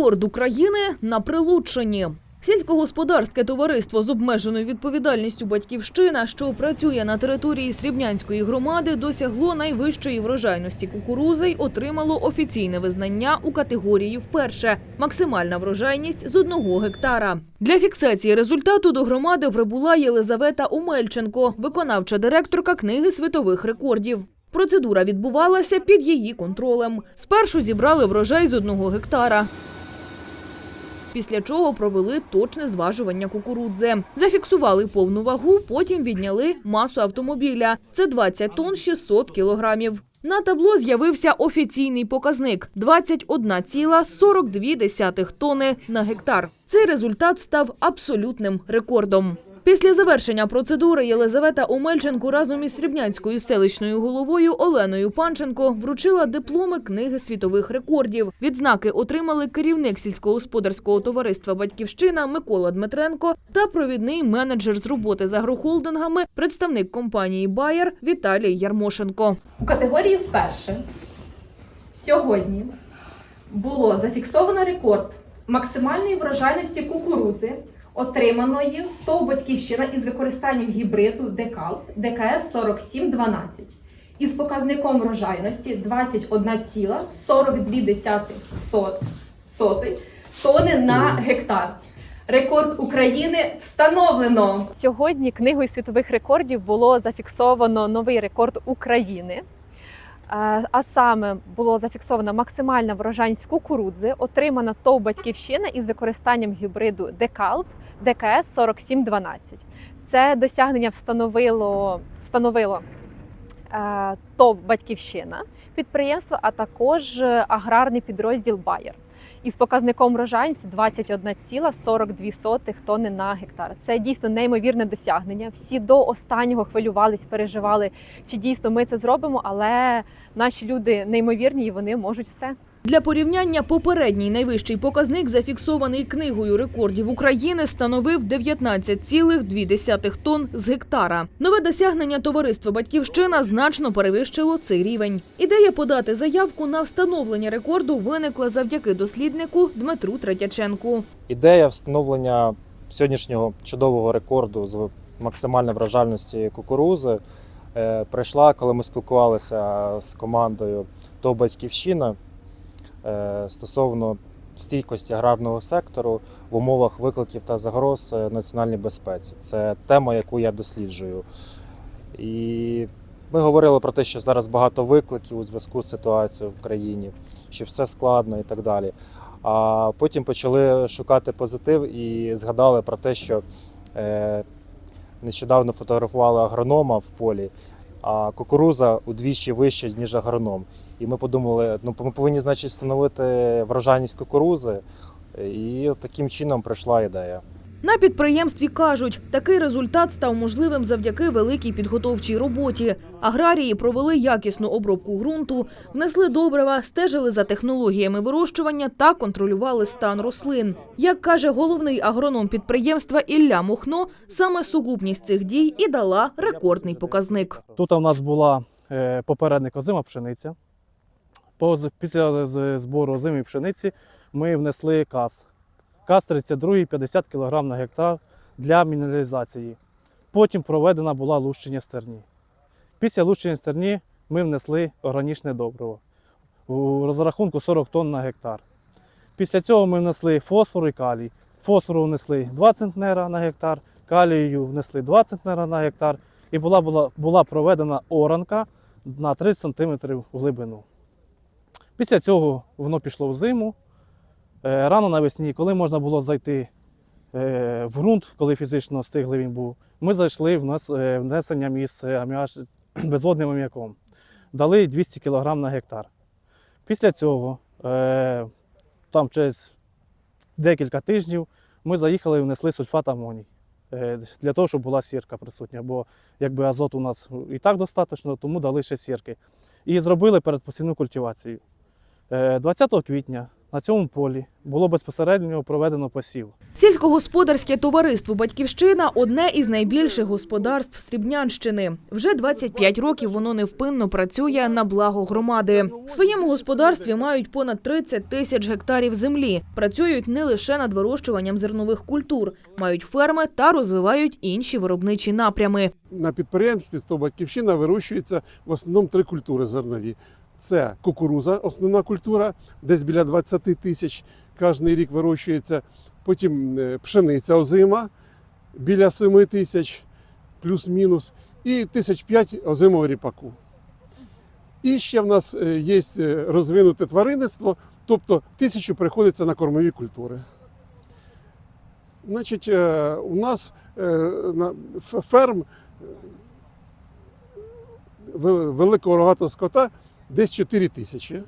Рекорд України на Прилуччині. Сільськогосподарське товариство з обмеженою відповідальністю Батьківщина, що працює на території Срібнянської громади, досягло найвищої врожайності кукурузи й отримало офіційне визнання у категорії вперше максимальна врожайність з одного гектара. Для фіксації результату до громади прибула Єлизавета Умельченко, виконавча директорка книги світових рекордів. Процедура відбувалася під її контролем. Спершу зібрали врожай з одного гектара. Після чого провели точне зважування кукурудзи. Зафіксували повну вагу, потім відняли масу автомобіля. Це 20 тонн 600 кілограмів. На табло з'явився офіційний показник – 21,42 тонни на гектар. Цей результат став абсолютним рекордом. Після завершення процедури Єлизавета Омельченко разом із Срібнянською селищною головою Оленою Панченко вручила дипломи книги світових рекордів. Відзнаки отримали керівник сільськогосподарського товариства Батьківщина Микола Дмитренко та провідний менеджер з роботи з агрохолдингами, представник компанії Байер Віталій Ярмошенко. У категорії вперше сьогодні було зафіксовано рекорд максимальної врожайності кукурузи, отриманої ТОВ «Батьківщина» із використанням гібриду Декал ДКС 4712 із показником врожайності 21,42 сот- соти тони на гектар. Рекорд України встановлено. Сьогодні книгою світових рекордів було зафіксовано новий рекорд України. Е, А саме було зафіксовано максимальна врожайність кукурудзи, отримана ТОВ «Батьківщина» із використанням гібриду Декалп ДКС 4712. Це досягнення встановило, встановило е, ТОВ Батьківщина підприємство, а також аграрний підрозділ Байер із показником врожайність 21,42 тонни на гектар. Це дійсно неймовірне досягнення. Всі до останнього хвилювались, переживали, чи дійсно ми це зробимо, але наші люди неймовірні і вони можуть все. Для порівняння попередній найвищий показник, зафіксований книгою рекордів України, становив 19,2 тонн з гектара. Нове досягнення товариства Батьківщина значно перевищило цей рівень. Ідея подати заявку на встановлення рекорду виникла завдяки досліднику Дмитру Третяченку. Ідея встановлення сьогоднішнього чудового рекорду з максимальної вражальності кукурузи е, прийшла, коли ми спілкувалися з командою ТОВ Батьківщина стосовно стійкості аграрного сектору в умовах викликів та загроз е, національній безпеці. Це тема, яку я досліджую. І ми говорили про те, що зараз багато викликів у зв'язку з ситуацією в країні, що все складно і так далі. А потім почали шукати позитив і згадали про те, що е, нещодавно фотографували агронома в полі, а кукуруза удвічі вища, ніж агроном. І ми подумали, ну ми повинні, значить, встановити врожайність кукурузи. І таким чином прийшла ідея. На підприємстві кажуть, такий результат став можливим завдяки великій підготовчій роботі. Аграрії провели якісну обробку ґрунту, внесли добрива, стежили за технологіями вирощування та контролювали стан рослин. Як каже головний агроном підприємства Ілля Мохно, саме сукупність цих дій і дала рекордний показник. Тут у нас була е, попередник озима пшениця. Після збору озимої пшениці ми внесли каз. Каз 32 50 кг на гектар для мінералізації. Потім проведена була лущення стерні. Після лущення стерні ми внесли органічне добриво у розрахунку 40 тонн на гектар. Після цього ми внесли фосфор і калій. Фосфору внесли 2 центнера на гектар, калію внесли 2 центнера на гектар і була, була, була проведена оранка на 3 см в глибину. Після цього воно пішло в зиму. Е, Рано навесні, коли можна було зайти е, в ґрунт, коли фізично стиглий він був, ми зайшли в нас е, внесенням із е, безводним аміаком. Дали 200 кг на гектар. Після цього, там через декілька тижнів, ми заїхали і внесли сульфат амоній для того, щоб була сірка присутня. Бо якби азот у нас і так достатньо, тому дали ще сірки. І зробили передпосівну культивацію. Е, 20 квітня на цьому полі було безпосередньо проведено посів. Сільськогосподарське товариство Батьківщина одне із найбільших господарств Срібнянщини. Вже 25 років воно невпинно працює на благо громади. В своєму господарстві мають понад 30 тисяч гектарів землі. Працюють не лише над вирощуванням зернових культур, мають ферми та розвивають інші виробничі напрями. на підприємстві «100 Батьківщина вирощується в основному три культури зернові. Це кукуруза, основна культура, десь біля 20 тисяч кожен рік вирощується. Потім е, пшениця озима біля 7 тисяч, плюс-мінус, і тисяч п'ять озимого ріпаку. І ще в нас е, є е, розвинуте тваринництво, тобто тисячу приходиться на кормові культури. Значить, у нас ферм великого рогатого скота десь 4 тисячі.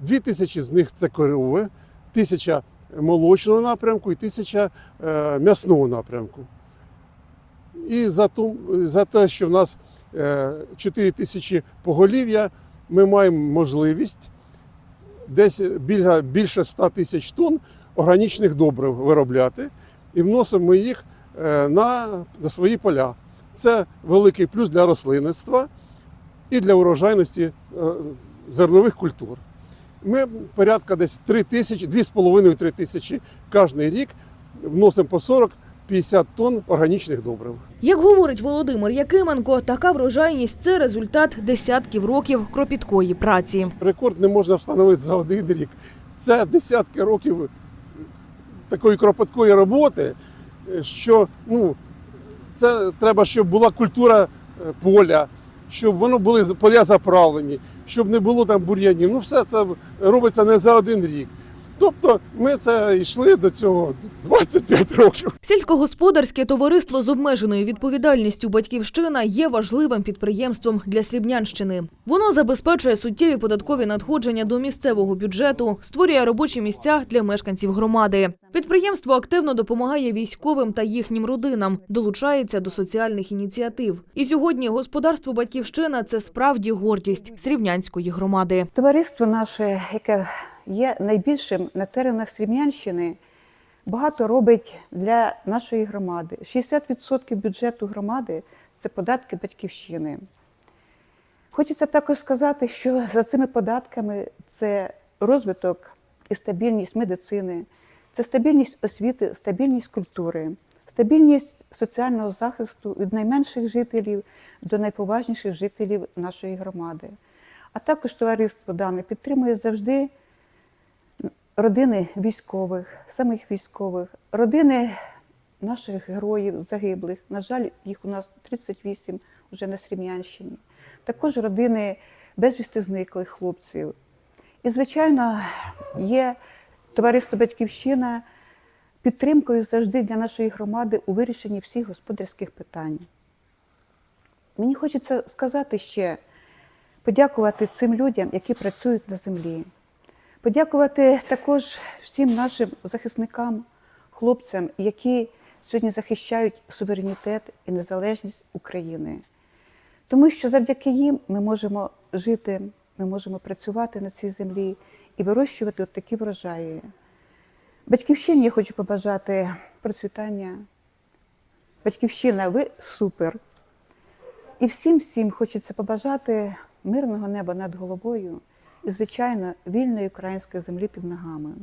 Дві тисячі з них це корови, тисяча молочного напрямку і тисяча е, м'ясного напрямку. І за, ту, за те, що в нас е, 4 тисячі поголів'я, ми маємо можливість десь більше 100 тисяч тонн органічних добрив виробляти, і вносимо ми їх е, на, на свої поля. Це великий плюс для рослинництва і для урожайності е, зернових культур. Ми порядка десь 3 тисячі, 2,5-3 тисячі кожен рік вносимо по 40-50 тонн органічних добрив. Як говорить Володимир Якименко, така врожайність це результат десятків років кропіткої праці. Рекорд не можна встановити за один рік. Це десятки років такої кропіткої роботи, що ну, це треба, щоб була культура е, поля, щоб воно були поля заправлені, щоб не було там бур'янів. Ну, все це робиться не за один рік. Тобто ми це йшли до цього 25 років. Сільськогосподарське товариство з обмеженою відповідальністю Батьківщина є важливим підприємством для Срібнянщини. Воно забезпечує суттєві податкові надходження до місцевого бюджету, створює робочі місця для мешканців громади. Підприємство активно допомагає військовим та їхнім родинам, долучається до соціальних ініціатив. І сьогодні господарство Батьківщина це справді гордість Срібнянської громади. Товариство наше, яке є найбільшим на теренах Срібнянщини, багато робить для нашої громади. 60% бюджету громади це податки батьківщини. Хочеться також сказати, що за цими податками це розвиток і стабільність медицини, це стабільність освіти, стабільність культури, стабільність соціального захисту від найменших жителів до найповажніших жителів нашої громади. А також товариство дане підтримує завжди родини військових, самих військових, родини наших героїв загиблих. На жаль, їх у нас 38 вже на Срібнянщині. Також родини безвісти зниклих хлопців. І, звичайно, є товариство Батьківщина підтримкою завжди для нашої громади у вирішенні всіх господарських питань. Мені хочеться сказати ще, подякувати цим людям, які працюють на землі. Подякувати також всім нашим захисникам, хлопцям, які сьогодні захищають суверенітет і незалежність України. Тому що завдяки їм ми можемо жити, ми можемо працювати на цій землі і вирощувати от такі врожаї. Батьківщині я хочу побажати процвітання. Батьківщина, ви супер! І всім всім хочеться побажати мирного неба над головою і, звичайно, вільної української землі під ногами.